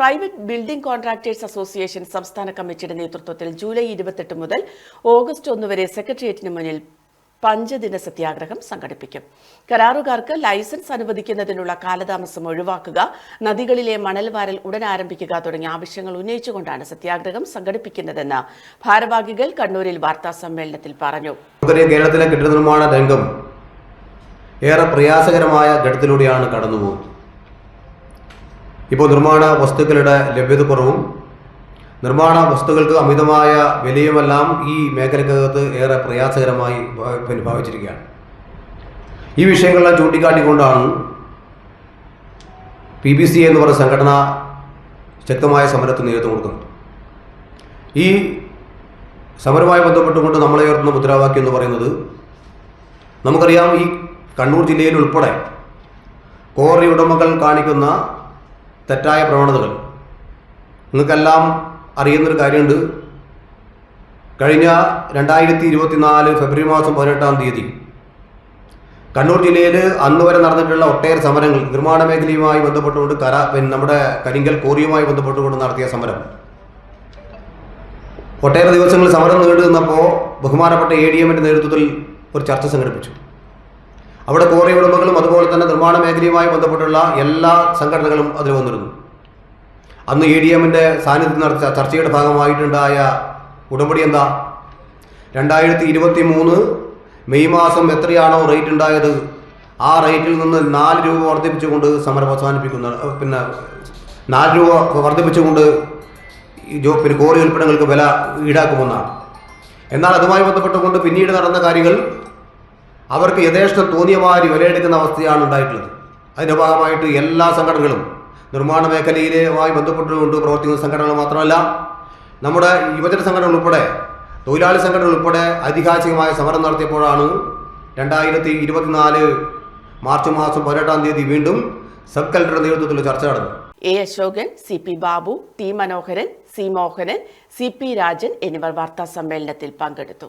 Private building contractors association സംസ്ഥാന കമ്മിറ്റിയുടെ നേതൃത്വത്തിൽ ജൂലൈ ഇരുപത്തെട്ട് മുതൽ ഓഗസ്റ്റ് ഒന്ന് വരെ സെക്രട്ടേറിയറ്റിന് മുന്നിൽ പഞ്ചദിന സത്യാഗ്രഹം സംഘടിപ്പിക്കും. കരാറുകാർക്ക് ലൈസൻസ് അനുവദിക്കുന്നതിനുള്ള കാലതാമസം ഒഴിവാക്കുക നദികളിലെ മണൽ വാരൽ ഉടൻ ആരംഭിക്കുക തുടങ്ങിയ ആവശ്യങ്ങൾ ഉന്നയിച്ചുകൊണ്ടാണ് സത്യാഗ്രഹം സംഘടിപ്പിക്കുന്നതെന്ന് ഭാരവാഹികൾ കണ്ണൂരിൽ വാർത്താ സമ്മേളനത്തിൽ പറഞ്ഞു. കേരളത്തിലെ കെട്ടിട നിർമ്മാണ രംഗം ഏറെ പ്രയാസകരമായ ഘട്ടത്തിലൂടെയാണ് കടന്നുപോകുന്നത്. ഇപ്പോൾ നിർമ്മാണ വസ്തുക്കളുടെ ലഭ്യതക്കുറവും നിർമ്മാണ വസ്തുക്കൾക്ക് അമിതമായ വിലയുമെല്ലാം ഈ മേഖലക്കകത്ത് ഏറെ പ്രയാസകരമായി ഭാവിച്ചിരിക്കുകയാണ്. ഈ വിഷയങ്ങളെല്ലാം ചൂണ്ടിക്കാട്ടിക്കൊണ്ടാണ് പി ബി സി എന്ന് പറയുന്ന സംഘടന ശക്തമായ സമരത്തിന് നേതൃത്വം കൊടുക്കുന്നത്. ഈ സമരവുമായി ബന്ധപ്പെട്ടുകൊണ്ട് നമ്മളെ ഉയർത്തുന്ന മുദ്രാവാക്യം എന്ന് പറയുന്നത് നമുക്കറിയാം ഈ കണ്ണൂർ ജില്ലയിൽ ഉൾപ്പെടെ കോറി ഉടമകൾ കാണിക്കുന്ന തെറ്റായ പ്രവണതകൾ. നിങ്ങൾക്കെല്ലാം അറിയുന്നൊരു കാര്യമുണ്ട്. കഴിഞ്ഞ രണ്ടായിരത്തി ഇരുപത്തിനാല് ഫെബ്രുവരി മാസം പതിനെട്ടാം തീയതി കണ്ണൂർ ജില്ലയിൽ അന്ന് വരെ നടന്നിട്ടുള്ള ഒട്ടേറെ സമരങ്ങൾ നിർമ്മാണ മേഖലയുമായി ബന്ധപ്പെട്ടുകൊണ്ട് കര പിന്നെ നമ്മുടെ കരിങ്കൽ കോറിയുമായി ബന്ധപ്പെട്ടുകൊണ്ട് നടത്തിയ സമരം. ഒട്ടേറെ ദിവസങ്ങൾ സമരം നീണ്ടു ബഹുമാനപ്പെട്ട എ ഡി എമ്മിന്റെ നേതൃത്വത്തിൽ ഒരു ചർച്ച സംഘടിപ്പിച്ചു. അവിടെ കോറി ഉടമകളും അതുപോലെ തന്നെ നിർമ്മാണ മേഖലയുമായി ബന്ധപ്പെട്ടുള്ള എല്ലാ സംഘടനകളും അതിൽ വന്നിരുന്നു. അന്ന് എ ഡി എമ്മിന്റെ സാന്നിധ്യം നടത്തിയ ചർച്ചയുടെ ഭാഗമായിട്ടുണ്ടായ ഉടമ്പടി എന്താ? രണ്ടായിരത്തി ഇരുപത്തി മൂന്ന് മെയ് മാസം എത്രയാണോ റേറ്റ് ഉണ്ടായത്? ആ റേറ്റിൽ നിന്ന് നാല് രൂപ വർദ്ധിപ്പിച്ചുകൊണ്ട് സമരം അവസാനിപ്പിക്കുന്ന പിന്നെ നാല് രൂപ വർദ്ധിപ്പിച്ചുകൊണ്ട് പിന്നെ കോറി ഉൽപ്പന്നങ്ങൾക്ക് വില ഈടാക്കുമെന്നാണ്. എന്നാൽ അതുമായി ബന്ധപ്പെട്ടുകൊണ്ട് പിന്നീട് നടന്ന കാര്യങ്ങൾ അവർക്ക് യഥേഷ്ടം തോന്നിയ മാതിരി വിലയെടുക്കുന്ന അവസ്ഥയാണ് ഉണ്ടായിട്ടുള്ളത്. അതിന്റെ ഭാഗമായിട്ട് എല്ലാ സംഘടനകളും നിർമ്മാണ മേഖലയിലുമായി ബന്ധപ്പെട്ടുകൊണ്ട് പ്രവർത്തിക്കുന്ന സംഘടനകൾ മാത്രമല്ല നമ്മുടെ യുവജന സംഘടനകൾ ഉൾപ്പെടെ തൊഴിലാളി സംഘടനകൾ ഉൾപ്പെടെ ഐതിഹാസികമായ സമരം നടത്തിയപ്പോഴാണ് രണ്ടായിരത്തി ഇരുപത്തിനാല് മാർച്ച് മാസം പതിനെട്ടാം തീയതി വീണ്ടും സബ് കലക്ടറുടെ നേതൃത്വത്തിൽ ചർച്ച നടന്നു. A Ashokan C P Babu T Manoharan C Mohanan C P Rajan എന്നിവർ വാർത്താ സമ്മേളനത്തിൽ പങ്കെടുത്തു.